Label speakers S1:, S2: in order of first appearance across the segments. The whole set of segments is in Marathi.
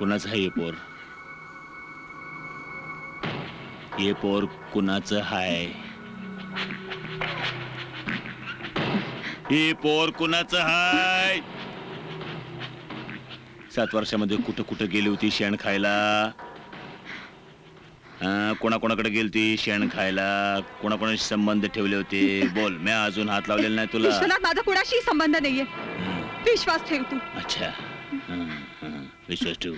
S1: कुणाचं आहे हे पोर. हे पोर कुणाचं हाय? हे पोर कुणाचं हाय? सात वर्षामध्ये कुठं कुठं गेली होती शेण खायला? हा, कोणाकोणाकडे गेली होती शेण खायला? कोणाकोणाशी संबंध ठेवले होते? बोल मी अजून हात लावलेला नाही तुला.
S2: विश्वनाथ माझा कुणाशी संबंध नाहीये. विश्वास ठेव तू.
S1: अच्छा. विश्वास ठेवू.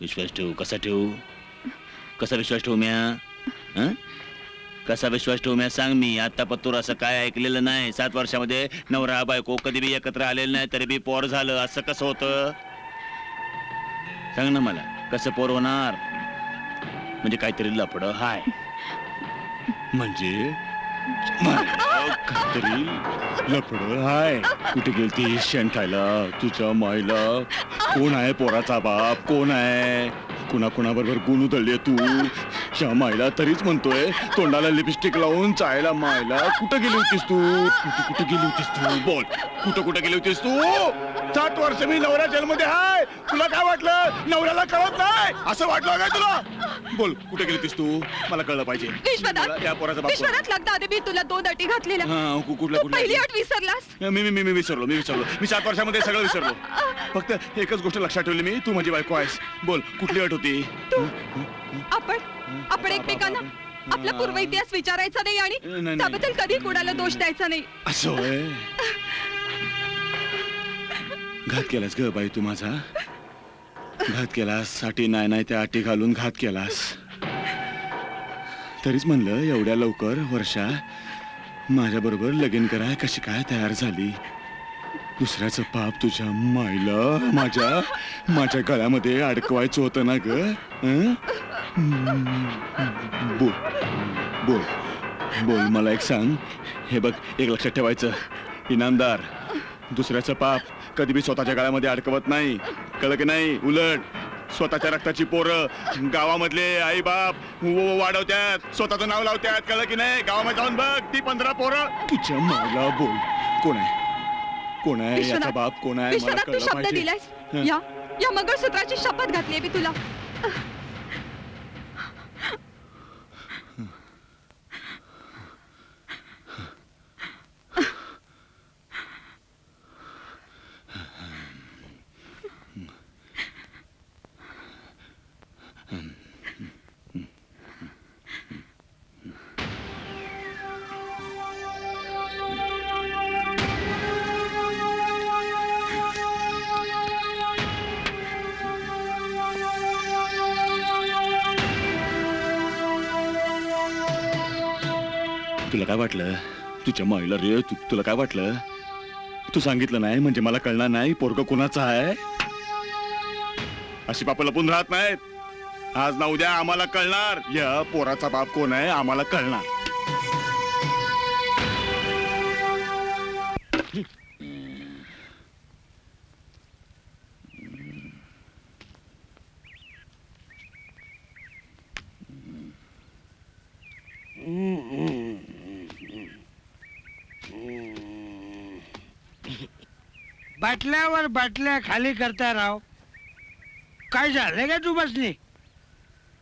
S1: विश्वास ठेवू. कसा ठेवू? कसा विश्वास ठेवू म्या? हं? कसा विश्वास ठेवू म्या? सांग मी. आता पत्तूर असं काय ऐकलेलं नाही. सात वर्षामध्ये नवरा बायको कधी बी एकत्र आलेलं नाही तरी बी पोर झालं. असं कसं होतं? सांग ना मला. कसं पोर होणार? म्हणजे काहीतरी लफड. हाय. म्हणजे? मला लफड हाय. कुठे गेलती शेण खायला तुझ्या मायला. कोण आहे पोराचा बाप? कोण आहे? कुणा कुणाबरोबर गुण उधळली तू? च्या मायला तरीच म्हणतोय तोंडाला लिपस्टिक लावून चायला मायला. कुठं गेली होतीस तू? कुठे कुठं गेली होतीस तू? बोल. कुठं कुठं गेली होतीस तू? सात वर्ष मी नवरा जेलमध्ये आहे तुला काय वाटलं? नवऱ्याला कळत नाही. असं वाटलं काय तुला? बोल कुठे गेली होतीस तू? मला कळलं पाहिजे. मला
S2: विश्वनाथ
S1: या पोराचा बाप कोण?
S2: विश्वनाथ लग्नाआधी मी तुला दोन अटी घातलेल्या.
S1: हा, कु- कुठल्या
S2: तू पहिली
S1: कुठल्या
S2: अट विसरलास.
S1: मी मी मी मी विसरलो मी विसरलो. मी सात वर्षामध्ये सगळं विसरलो. फक्त एकच गोष्ट लक्षात ठेवली मी तू माझी बायको आहेस. बोल कुठली अट होती?
S2: आपण आपण एकमेकांना आपला पूर्व इतिहास विचारायचा नाही
S1: नाही,
S2: आणि
S1: नाही.
S2: त्याबद्दल कधी कुणाला दोष द्यायचा नाही.
S1: असं होय? घात केलास ग बाई तू माझा? घात केलाससाठी नाही नाही त्या अटी घालून घात केलास. तरीच म्हणलं एवढ्या लवकर वर्षा माझ्या बरोबर लगीन कराय कशी काय तयार झाली? दुसऱ्याचं पाप तुझ्या मायला माझ्या माझ्या गळ्यामध्ये अडकवायचं होतं ना ग? हं? बोल बोल बोल मला एक सांग. हे बघ एक लक्षात ठेवायचं. इनामदार दुसऱ्याचं पाप कधी बी स्वतःच्या गळ्यामध्ये अडकवत नाही. कळलं की नाही? उलट. स्वतःच्या रक्ताची पोरं गावामधले आई बाप वाढवत्यात. स्वतःचं नाव लावत्यात. कळलं की नाही? गावामध्ये जाऊन बघ ती पंधरा पोरं. तुझ्या मायला बोल. कोण आहे? कोण आहे? याचा बाप कोण आहे? मला
S2: विश्वनाथ तू
S1: कळलं
S2: शब्द
S1: पाहिजे.
S2: दिलायस. या या मंगळसूत्राची शपथ घातली मी तुला.
S1: तुला काय वाटलं? तुझ्या माईला रे तू तुला काय वाटलं? तू सांगितलं नाही म्हणजे मला कळणार नाही पोरग कोणाचं आहे? अशी बाप लपून राहत नाहीत. आज ना उद्या आम्हाला कळणार. या पोराचा बाप कोण आहे आम्हाला कळणार.
S3: बाटल्यावर बाटल्या खाली करता राव. काय झालं का तू बसली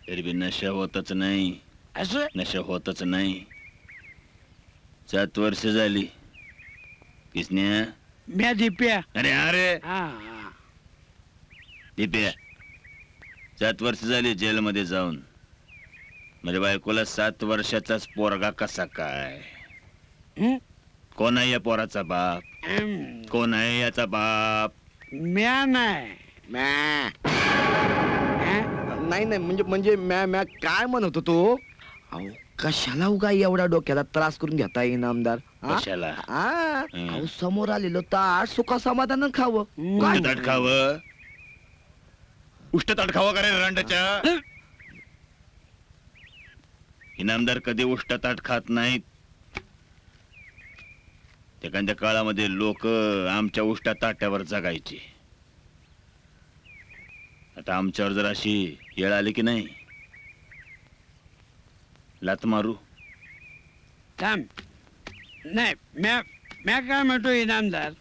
S1: तरी बी नशा होतच नाही.
S3: असं?
S1: नशा होतच नाही. सात वर्ष झाली. किसन्या?
S3: म्या दिप्या.
S1: अरे अरे.
S3: हा हा.
S1: दिप्या सात वर्ष झाली जेलमध्ये जाऊन. माझ्या बायकोला सात वर्षाचाच पोरगा कसा काय?
S3: हं?
S1: कोण आहे या पोराचा बाप. कोण आहे याचा बाप
S3: म्या नाही म्या हं?
S4: नाही नाही म्हणजे म्हणजे मॅ मॅ काय म्हणत होतो अहो कशाला उगा एवढा डोक्याला त्रास करून घेता येईन आमदार हा?
S1: कशाला
S4: हा?
S1: हं.
S4: अहो समोर आलेलं ताट सुखा समाधान खावं. काय?
S1: उष्ट ताट खावं उष्ट ताट खावं का रे रांडाच्या इनामदार कधी उष्ट ताट खात नाहीत एखाद्या काळामध्ये लोक आमच्या उष्टा ताट्यावर जगायचे. आता आमच्यावर जर अशी येळ आली की नाही? लात मारू.
S3: थांब. नाही म्या म्या काय म्हणतो इनामदार?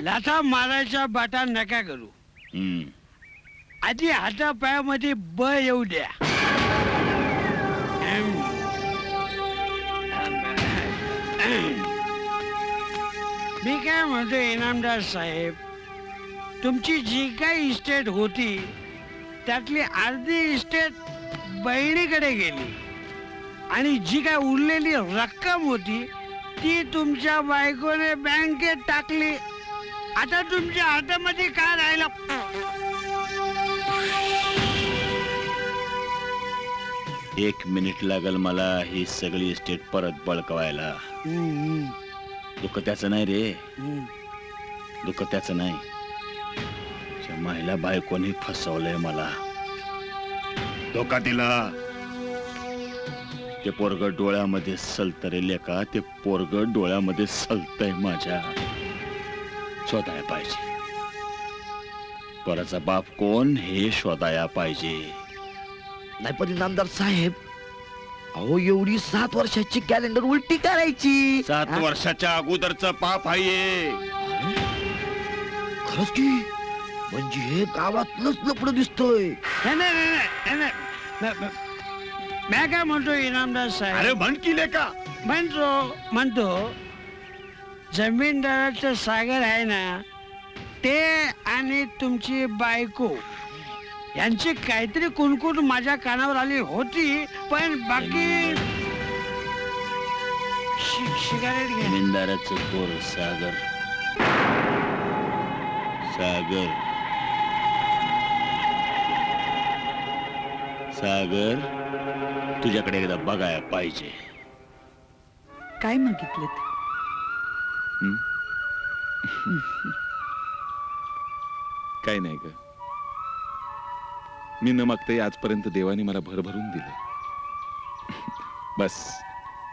S3: लाथा मारायच्या बाटा नका करू.
S1: हम्म.
S3: आधी हातापायामध्ये ब येऊ द्या. मी काय म्हणतो इनामदार साहेब तुमची जी काही इस्टेट होती त्यातली अर्धी इस्टेट बहिणीकडे गेली. आणि जी काय उरलेली रक्कम होती ती तुमच्या बायकोने बँकेत टाकली. आता तुमच्या हातामध्ये काय राहिलं?
S5: एक मिनिट लागल मला ही सगळी इस्टेट परत बळकवायला. दुःख त्याचं नाही रे. दुःख त्याचं नाही. त्या महिला बायकोनी फसवलंय मला. धोका दिला. ते पोरग डोळ्यामध्ये सलतरेले का ते पोरग डोळ्यामध्ये सलतय माझ्या. शोधाया पाहिजे. पोराचा बाप कोण हे शोधाया पाहिजे.
S4: नाही पण इनामदार साहेब अहो एवढी सात वर्षाची कॅलेंडर उलटी करायची.
S5: सात
S4: हा?
S5: वर्षाच्या अगोदरचं पाप आहे.
S4: खरंच की? म्हणजे हे गावातलंच लपड दिसतोय.
S3: नाही, नाही, नाही, नाही, नाही, नाही. म- म- मी काय म्हणतो इनामदार साहेब?
S5: अरे म्हण किले का
S3: म्हणतो म्हणतो जमीनदाराचं सागर आहे ना ते आणि तुमची बायको. यांची काहीतरी कुणकुण माझ्या कानावर आली होती पण बाकी शि- सिगारेट घे
S5: जमीनदाराचं पोर सागर. सागर. सागर तुझ्याकडे एकदा बघायला पाहिजे.
S2: काय मागितलं
S6: काय नाही ग. मी न मागताही आजपर्यंत देवाने मला भरभरून दिलं. बस.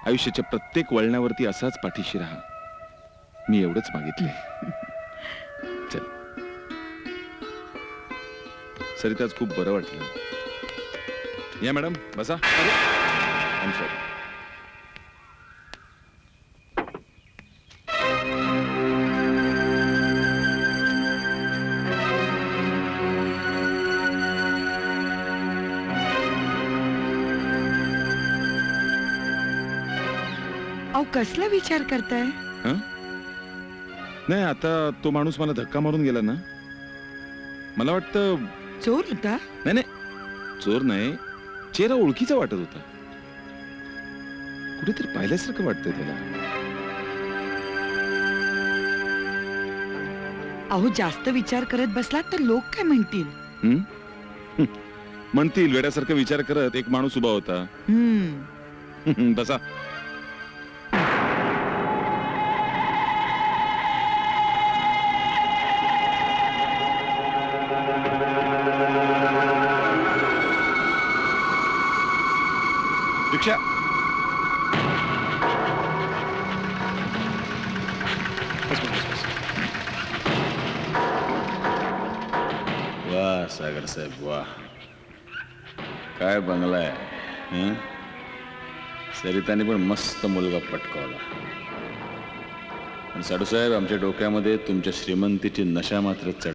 S6: आयुष्याच्या प्रत्येक वळणावरती असाच पाठीशी राहा. मी एवढंच मागितले चल. सरिताच खूप बरं वाटलं. या मॅडम बसा. सॉरी
S2: अहो कसला विचार करताय?
S6: हं? नाही आता तो माणूस मला धक्का मारून गेला ना. मला वाटतं
S2: चोर होता?
S6: नाही नाही. चोर नाही. चेहरा ओळखीचा वाटत होता. कुठेतरी पाहिल्यासारखं वाटतंय त्याला.
S2: अहो जास्त विचार करत बसलात तर लोक काय म्हणतील?
S6: हं? हं. म्हणतील वेड्यासारखं विचार करत एक माणूस उभा होता.
S2: हम्म
S6: बसा रिक्षा
S5: वा सागर साहेब वा काय बंगला आहे हं? सरिताने पण मस्त मुलगा पटकावला. पण साडूसाहेब आमच्या डोक्यामध्ये तुमच्या श्रीमंतीची नशा मात्र चढ